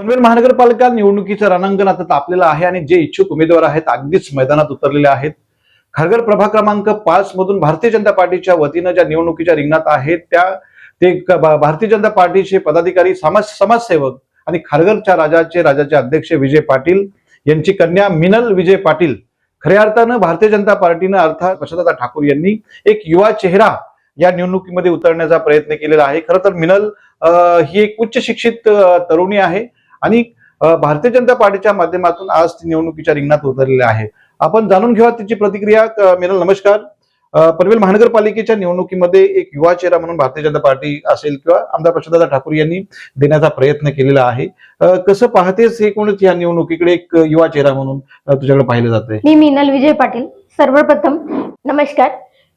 पनवेल महानगरपालिका निवडणुकीचं रणांगण आता तापलेलं आहे आणि जे इच्छुक उमेदवार आहेत अगदीच मैदानात उतरलेले आहेत. खारघर प्रभाग क्रमांक पाच मधून भारतीय जनता पार्टीच्या वतीनं ज्या निवडणुकीच्या रिंगणात आहेत त्या ते भारतीय जनता पार्टीचे पदाधिकारी समाज समाजसेवक आणि खारघरच्या राजाचे राजाचे अध्यक्ष विजय पाटील यांची कन्या मिनल विजय पाटील खऱ्या अर्थानं भारतीय जनता पार्टीनं अर्थात प्रशांतदा ठाकूर यांनी एक युवा चेहरा या निवडणुकीमध्ये उतरण्याचा प्रयत्न केलेला आहे. खरं तर मिनल ही एक उच्च शिक्षित तरुणी आहे. आणि भारतीय जनता पार्टीच्या माध्यमातून आज ती निवडणुकीच्या रिंगणात उतरलेली आहे. आपण जाणून घेऊया तिची प्रतिक्रिया. अ, मिनल नमस्कार. अ, पनवेल महानगरपालिकेच्या निवडणुकीमध्ये एक युवा चेहरा म्हणून भारतीय जनता पार्टी असेल किंवा आमदार प्रशांतदा ठाकूर यांनी देण्याचा प्रयत्न केलेला आहे. कसं पाहतेस हे कोणच या निवडणुकीकडे एक युवा चेहरा म्हणून तुझ्याकडे पाहिलं जातंय? मी मिनल विजय पाटील सर्वप्रथम नमस्कार.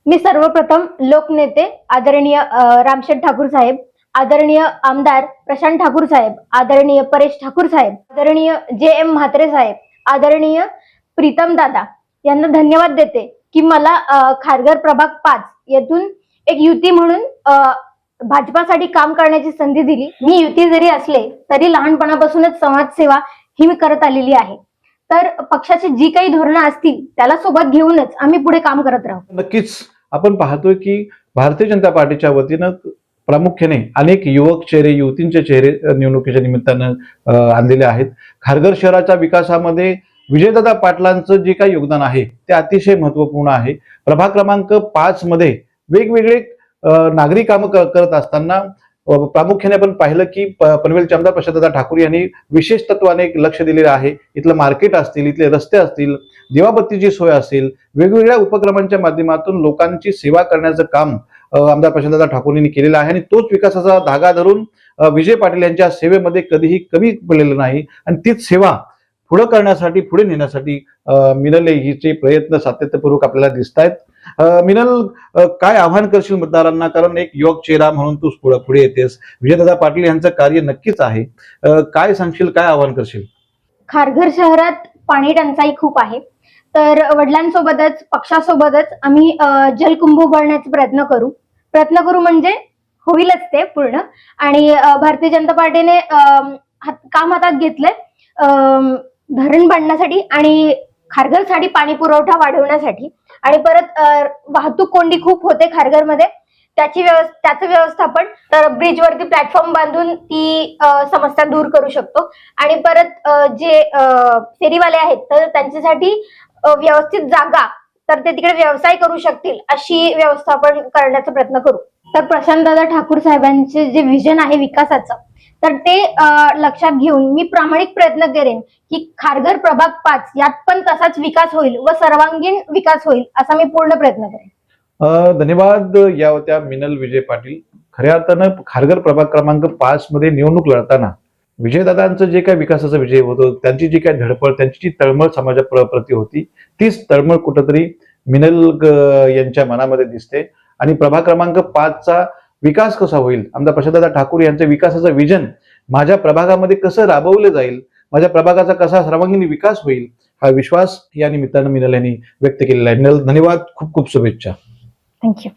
मी सर्वप्रथम लोकनेते आदरणीय रामशेठ ठाकूर साहेब आदरणीय आमदार प्रशांत ठाकूर साहेब आदरणीय परेश ठाकूर साहेब आदरणीय जे एम म्हात्रे साहेब आदरणीय प्रीतम दादा यांना धन्यवाद देते की मला खारघर प्रभाग पाच येथून एक युती म्हणून भाजपासाठी काम करण्याची संधी दिली. मी युती जरी असले तरी लहानपणापासूनच समाजसेवा ही मी करत आलेली आहे. तर पक्षाची जी काही धोरणं असतील त्याला सोबत घेऊनच आम्ही पुढे काम करत राहू. नक्कीच. आपण पाहतोय की भारतीय जनता पार्टीच्या वतीनं प्रामुख्याने अनेक युवक चेहरे युवतींचे चेहरे निवडणुकीच्या निमित्तानं आणलेले आहेत. खारघर शहराच्या विकासामध्ये विजयदादा पाटलांचं जे काही योगदान आहे ते अतिशय महत्त्वपूर्ण आहे. प्रभाग क्रमांक पाच मध्ये वेगवेगळे नागरी कामं क- करत असताना प्रामुख्याने आपण पाहिलं की प- पनवेलचे आमदार प्रशांतदा ठाकूर यांनी विशेष तत्वाने एक लक्ष दिलेलं आहे. इथलं मार्केट असतील इथले रस्ते असतील दिवाबत्तीची सोय असेल वेगवेगळ्या उपक्रमांच्या माध्यमातून लोकांची सेवा करण्याचं काम आमदार प्रशांतदा ठाकूर केलेला आहे आणि तोच विकासाचा धागा धरून विजय पाटील यांच्या सेवेमध्ये कधीही कमी पडलेलं नाही. आणि तीच सेवा पुढे करण्यासाठी पुढे नेण्यासाठी मिनल हिचे प्रयत्न सातत्यपूर्वक आपल्याला दिसत आहेत मिनल काय आव्हान करशील मतदारांना? कारण एक युवक चेहरा म्हणून तू पुढे पुढे येतेस. विजयदादा पाटील यांचं कार्य नक्कीच आहे. काय सांगशील? काय आव्हान करशील? खारघर शहरात पाणी टंचाई खूप आहे. तर वडिलांसोबतच पक्षासोबतच आम्ही जलकुंभ उभारण्याचा प्रयत्न करू. प्रयत्न करू म्हणजे होईलच ते पूर्ण. आणि भारतीय जनता पार्टीने हात- काम हातात घेतलंय. धरण बांधण्यासाठी आणि खारघरसाठी पाणी पुरवठा वाढवण्यासाठी. आणि परत वाहतूक कोंडी खूप होते खारघरमध्ये. त्याची व्यवस्थ त्याचं व्यवस्थापन तर ब्रिजवरती प्लॅटफॉर्म बांधून ती समस्या दूर करू शकतो. आणि परत जे फेरीवाले आहेत तर त्यांच्यासाठी व्यवस्थित जागा तर ते तिकडे व्यवसाय करू शकतील अशी व्यवस्थापन करण्याचा प्रयत्न करू. तर प्रशांतदादा ठाकूर साहेबांचे जे व्हिजन आहे विकासाचं तर ते लक्षात घेऊन मी प्रामाणिक प्रयत्न करेन की खारघर प्रभाग पाच यात पण तसाच विकास होईल व सर्वांगीण विकास होईल असा मी पूर्ण प्रयत्न करेन. धन्यवाद या होत्या मिनल विजय पाटील. खऱ्या अर्थानं खारघर प्रभाग क्रमांक पाच मध्ये निवडणूक लढताना विजयदादांचं जे काही विकासाचा विजय होतो त्यांची जी काही धडपड त्यांची जी तळमळ समाजाप्रती प्र- होती तीच तळमळ कुठंतरी मिनल यांच्या मनामध्ये दिसते. आणि प्रभाग क्रमांक पाचचा विकास कसा होईल? आमदार प्रशांतदा ठाकूर यांचं विकासाचं विजन माझ्या प्रभागामध्ये कसं राबवलं जाईल? माझ्या प्रभागाचा कसा सर्वांगीण विकास होईल? हा विश्वास या निमित्तानं मिनल यांनी व्यक्त केलेला आहे. मिनल धन्यवाद. खूप खूप शुभेच्छा. थँक्यू